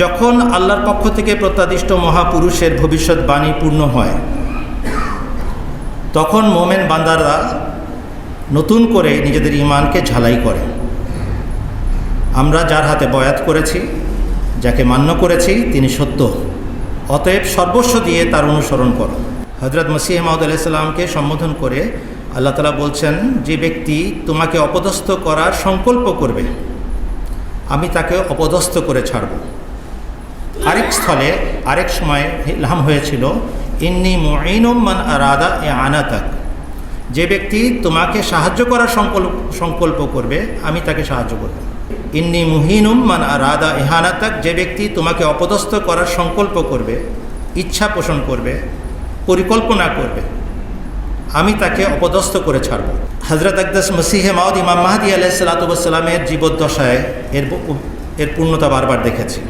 যখন আল্লাহর পক্ষ থেকে প্রত্যাদিষ্ট মহাপুরুষের ভবিষ্যৎবাণী পূর্ণ হয়, তখন মোমেন বান্দাররা নতুন করে নিজেদের ইমানকে ঝালাই করে। আমরা যার হাতে বয়াত করেছি, যাকে মান্য করেছি, তিনি সত্য। অতএব সর্বস্ব দিয়ে তার অনুসরণ করো। হজরত মসিহ মাহমুদ আলাইসাল্লামকে সম্বোধন করে আল্লাহ তালা বলছেন, যে ব্যক্তি তোমাকে অপদস্থ করার সংকল্প করবে, আমি তাকে অপদস্থ করে ছাড়ব। আরেক স্থলে আরেক সময় ইলহাম হয়েছিল, ইন্নি মান আরাদা এ আনাতাক। যে ব্যক্তি তোমাকে সাহায্য করার সংকল্প সংকল্প করবে, আমি তাকে সাহায্য করব। ইন্নি মুহিনুম মান আরাদা এহানাতাক যে ব্যক্তি তোমাকে অপদস্থ করার সংকল্প করবে, ইচ্ছা পোষণ করবে, পরিকল্পনা করবে, আমি তাকে অপদস্থ করে ছাড়ব। হজরত আকদাস মসিহে মাউদ ইমাম মাহাদি আলাইসালাতামের জীবদ্দশায় এর এর পূর্ণতা বারবার দেখেছি।